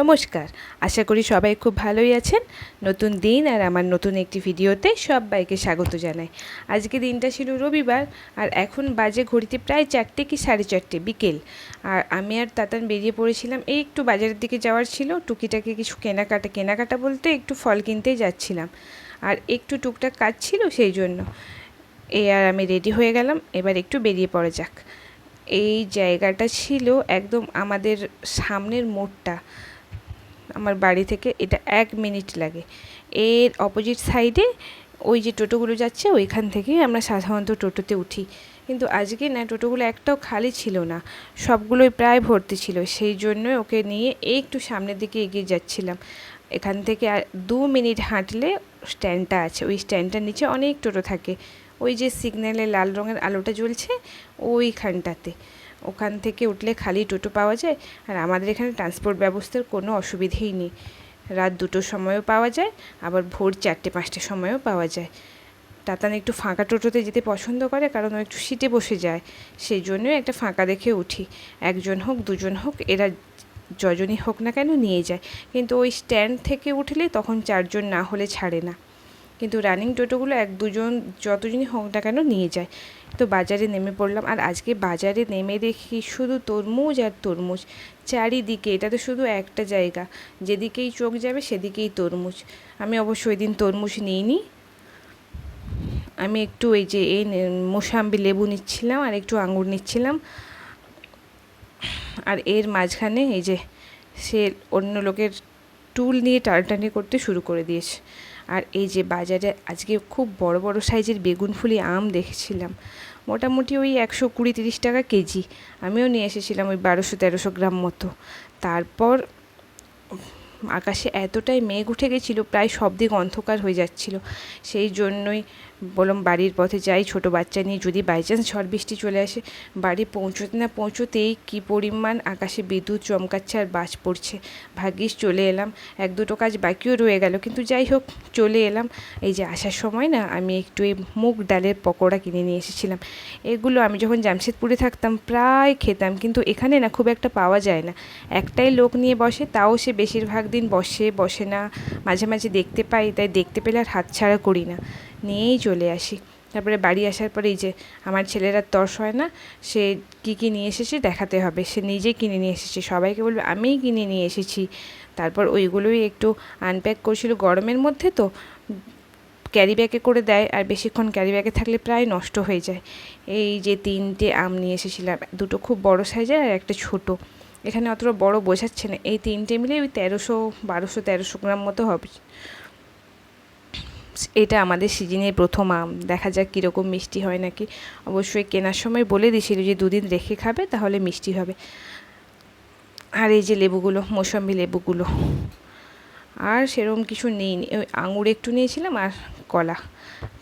নমস্কার। আশা করি সবাই খুব ভালোই আছেন। নতুন দিন আর আমার নতুন একটি ভিডিওতে সবাইকে স্বাগত জানাই। আজকে দিনটা ছিল রবিবার আর এখন বাজে ঘড়িতে প্রায় চারটে কি সাড়ে চারটে বিকেল। আর আমি আর তাতান বেরিয়ে পড়েছিলাম, এই একটু বাজারের দিকে যাওয়ার ছিল। টুকিটাকি কিছু কেনাকাটা কেনাকাটা বলতে একটু ফল কিনতেই যাচ্ছিলাম। আর একটু টুকটাক কাজ ছিল সেই জন্য। এই আর আমি রেডি হয়ে গেলাম, এবার একটু বেরিয়ে পড়া যাক। এই জায়গাটা ছিল একদম আমাদের সামনের মোড়টা। আমার বাড়ি থেকে এটা এক মিনিট লাগে। এর অপোজিট সাইডে ওই যে টোটোগুলো যাচ্ছে, ওইখান থেকেই আমরা সাধারণত টোটোতে উঠি। কিন্তু আজকে না, টোটোগুলো একটাও খালি ছিল না। সবগুলোই প্রায় ভর্তি ছিল। সেই জন্য ওকে নিয়ে একটু সামনের দিকে এগিয়ে যাচ্ছিলাম। এখান থেকে আর দু মিনিট হাঁটলে স্ট্যান্ডটা আছে। ওই স্ট্যান্ডটার নিচে অনেক টোটো থাকে। ওই যে সিগন্যালে লাল রঙের আলোটা জ্বলছে, ওইখানটাতে। ওখান থেকে উঠলে খালি টোটো পাওয়া যায় আর আমাদের এখানে ট্রান্সপোর্ট ব্যবস্থার কোনো অসুবিধেই নেই। রাত দুটোর সময়ও পাওয়া যায়, আবার ভোর চারটে পাঁচটার সময়ও পাওয়া যায়। তাতান একটু ফাঁকা টোটোতে যেতে পছন্দ করে কারণ ও একটু সিটে বসে যায়। সেই জন্যই একটা ফাঁকা দেখে উঠি। একজন হোক, দুজন হোক, এরা যজনই হোক না কেন নিয়ে যায়। কিন্তু ওই স্ট্যান্ড থেকে উঠলে তখন চারজন না হলে ছাড়ে না। কিন্তু রানিং টোটোগুলো এক দুজন যতজনই হোক না কেন নিয়ে যায়। তো বাজারে নেমে পড়লাম আর আজকে বাজারে নেমে দেখি শুধু তরমুজ আর তরমুজ। চারিদিকে এটা তো শুধু একটা জায়গা, যেদিকেই চোখ যাবে সেদিকেই তরমুজ। আমি অবশ্য ওই দিন তরমুজ নিইনি। আমি একটু এই যে এই মোসাম্বি লেবু নিচ্ছিলাম আর একটু আঙুর নিচ্ছিলাম। আর এর মাঝখানে এই যে সে অন্য লোকের টুল নিয়ে টানাটানি করতে শুরু করে দিয়েছে। আর এই যে বাজারে আজকে খুব বড় বড় সাইজের বেগুন ফুলি আম দেখেছিলাম। মোটামুটি ওই একশো কুড়ি তিরিশ টাকা কেজি। আমিও নিয়ে এসেছিলাম ওই বারোশো তেরোশো গ্রাম মতো। তারপর আকাশে এতটাই মেঘ উঠে গেছিল, প্রায় সব দিক অন্ধকার হয়ে যাচ্ছিল। সেই জন্যই বললাম বাড়ির পথে যাই, ছোট বাচ্চা নিয়ে যদি বাই চান্স ঝড় বৃষ্টি চলে আসে, বাড়ি পৌঁছতে না পৌঁছতেই কী পরিমাণ আকাশে বিদ্যুৎ চমকাচ্ছে আর বাজ পড়ছে। ভাগ্যিস চলে এলাম, এক দুটো কাজ বাকিও রয়ে গেল, কিন্তু যাই হোক, চলে এলাম। এই যে আসার সময় না, আমি একটু এই মুগ ডালের পকোড়া কিনে নিয়ে এসেছিলাম। এগুলো আমি যখন জামশেদপুরে থাকতাম, প্রায় খেতাম, কিন্তু এখানে না খুব একটা পাওয়া যায় না। একটাই লোক নিয়ে বসে, তাও সে বেশিরভাগ দিন বসে বসে না, মাঝে মাঝে দেখতে পাই, তাই দেখতে পেলে আর হাত ছাড়া করি না। নিয়েই চলে আসি। তারপরে বাড়ি আসার পরে এই যে আমার ছেলেরা তর্স হয় না, সে কী কী নিয়ে এসেছে দেখাতে হবে। সে নিজে কিনে নিয়ে এসেছে, সবাইকে বলবে, আমিই কিনে নিয়ে এসেছি। তারপর ওইগুলোই একটু আনপ্যাক করছিল গরমের মধ্যে তো ক্যারি ব্যাগে করে দেয় আর বেশিক্ষণ ক্যারি ব্যাগে থাকলে প্রায় নষ্ট হয়ে যায়। এই যে তিনটে আম নিয়ে এসেছিলাম, দুটো খুব বড় সাইজের আর একটা ছোট। এখানে অতটা বড় বোঝাচ্ছে না, এই তিনটে মিলে ওই তেরোশো, বারোশো, তেরোশো গ্রাম মতো হবে। এটা আমাদের সিজনের প্রথম আম। দেখা যাক কীরকম মিষ্টি হয় নাকি। অবশ্যই কেনার সময় বলে দিয়েছিল যে দুদিন রেখে খাবে তাহলে মিষ্টি হবে। আর এই যে লেবুগুলো, মৌসম্বি লেবুগুলো। আর সেরকম কিছু নেই ওই আঙুর একটু নিয়েছিলাম আর কলা।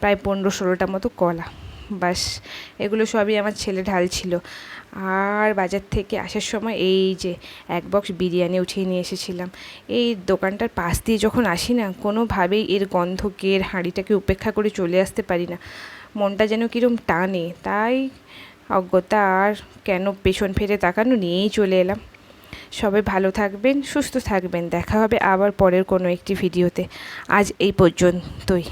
প্রায় পনেরো ষোলোটা মতো কলা। বাস, এগুলো সবই আমার ছেলে ঢালছিল। আর বাজার থেকে আসার সময় এই যে এক বক্স বিরিয়ানি উঠিয়ে নিয়ে এসেছিলাম। এই দোকানটার পাশ দিয়ে যখন আসি না, কোনোভাবেই এর গন্ধকে এর হাঁড়িটাকে উপেক্ষা করে চলে আসতে পারি না। মনটা যেন কীরকম টানে। তাই অজ্ঞতা আর কেন পেছন ফিরে তাকানো নিয়েই চলে এলাম। সবাই ভালো থাকবেন, সুস্থ থাকবেন। দেখা হবে আবার পরের কোনো একটি ভিডিওতে। আজ এই পর্যন্তই।